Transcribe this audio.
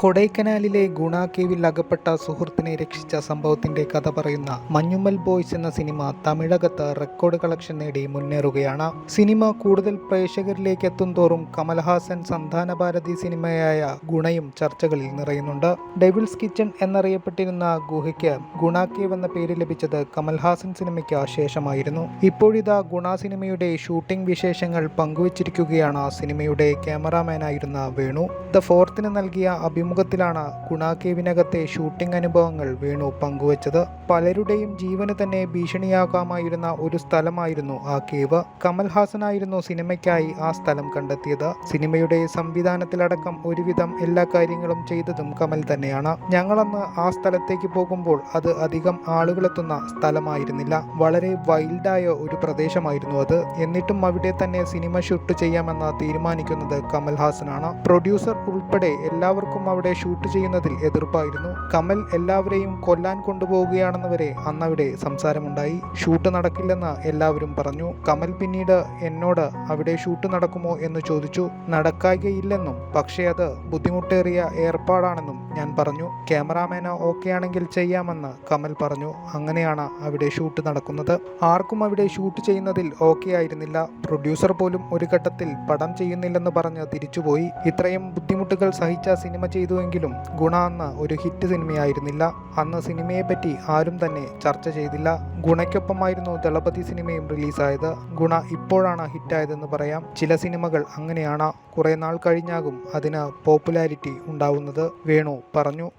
കൊടൈക്കനാലിലെ ഗുണ കേവിൽ അകപ്പെട്ട സുഹൃത്തിനെ രക്ഷിച്ച സംഭവത്തിന്റെ കഥ പറയുന്ന മഞ്ഞുമ്മൽ ബോയ്സ് എന്ന സിനിമ തമിഴകത്ത് റെക്കോർഡ് കളക്ഷൻ നേടി മുന്നേറുകയാണ്. സിനിമ കൂടുതൽ പ്രേക്ഷകരിലേക്ക് എത്തുംതോറും കമൽഹാസൻ സന്താന ഭാരതി സിനിമയായ ഗുണയും ചർച്ചകളിൽ നിറയുന്നുണ്ട്. ഡെവിൾസ് കിച്ചൺ എന്നറിയപ്പെട്ടിരുന്ന ഗുഹയ്ക്ക് ഗുണ കേവ് എന്ന പേര് ലഭിച്ചത് കമൽഹാസൻ സിനിമയ്ക്ക് ശേഷമായിരുന്നു. ഇപ്പോഴിതാ ഗുണ സിനിമയുടെ ഷൂട്ടിംഗ് വിശേഷങ്ങൾ പങ്കുവച്ചിരിക്കുകയാണ് സിനിമയുടെ ക്യാമറാമാനായിരുന്ന വേണു. ദ ഫോർത്തിന് നൽകിയ അഭിമുഖത്തിലാണ് ഗുണാകേവിനകത്തെ ഷൂട്ടിംഗ് അനുഭവങ്ങൾ വേണു പങ്കുവച്ചത്. പലരുടെയും ജീവന് തന്നെ ഭീഷണിയാകാമായിരുന്ന ഒരു സ്ഥലമായിരുന്നു ആ കേവ്. കമൽഹാസനായിരുന്നു സിനിമയ്ക്കായി ആ സ്ഥലം കണ്ടെത്തിയത്. സിനിമയുടെ സംവിധാനത്തിലടക്കം ഒരുവിധം എല്ലാ കാര്യങ്ങളും ചെയ്തതും കമൽ തന്നെയാണ്. ഞങ്ങളന്ന് ആ സ്ഥലത്തേക്ക് പോകുമ്പോൾ അത് അധികം ആളുകളെത്തുന്ന സ്ഥലമായിരുന്നില്ല. വളരെ വൈൽഡായ ഒരു പ്രദേശമായിരുന്നു അത്. എന്നിട്ടും അവിടെ തന്നെ സിനിമ ഷൂട്ട് ചെയ്യാമെന്ന് തീരുമാനിക്കുന്നത് കമൽഹാസനാണ്. പ്രൊഡ്യൂസർ ഉൾപ്പെടെ എല്ലാവർക്കും അവിടെ ഷൂട്ട് ചെയ്യുന്നതിൽ എതിർപ്പായിരുന്നു. കമൽ എല്ലാവരെയും കൊല്ലാൻ കൊണ്ടുപോവുകയാണെന്ന് വരെ അന്നവിടെ സംസാരമുണ്ടായി. ഷൂട്ട് നടക്കില്ലെന്ന് എല്ലാവരും പറഞ്ഞു. കമൽ പിന്നീട് എന്നോട് അവിടെ ഷൂട്ട് നടക്കുമോ എന്ന് ചോദിച്ചു. നടക്കായികയില്ലെന്നും പക്ഷേ അത് ബുദ്ധിമുട്ടേറിയ ഏർപ്പാടാണെന്നും ഞാൻ പറഞ്ഞു ക്യാമറാമാന് ഓക്കെ ആണെങ്കിൽ ചെയ്യാമെന്ന് കമൽ പറഞ്ഞു. അങ്ങനെയാണ് അവിടെ ഷൂട്ട് നടക്കുന്നത്. ആർക്കും അവിടെ ഷൂട്ട് ചെയ്യുന്നതിൽ ഓക്കെ ആയിരുന്നില്ല. പ്രൊഡ്യൂസർ പോലും ഒരു ഘട്ടത്തിൽ പടം ചെയ്യുന്നില്ലെന്ന് പറഞ്ഞ് തിരിച്ചുപോയി. ഇത്രയും ബുദ്ധിമുട്ടുകൾ സഹിച്ച സിനിമ ചെയ്തുവെങ്കിലും ഗുണ അന്ന് ഒരു ഹിറ്റ് സിനിമയായിരുന്നില്ല. അന്ന് സിനിമയെ പറ്റി ആരും തന്നെ ചർച്ച ചെയ്തില്ല. ഗുണയ്ക്കൊപ്പമായിരുന്നു ദളപതി സിനിമയും റിലീസായത്. ഗുണ ഇപ്പോഴാണ് ഹിറ്റായതെന്ന് പറയാം. ചില സിനിമകൾ അങ്ങനെയാണ്. കുറേ നാൾ കഴിഞ്ഞാകും അതിന് പോപ്പുലാരിറ്റി ഉണ്ടാവുന്നത്. വേണു പറഞ്ഞു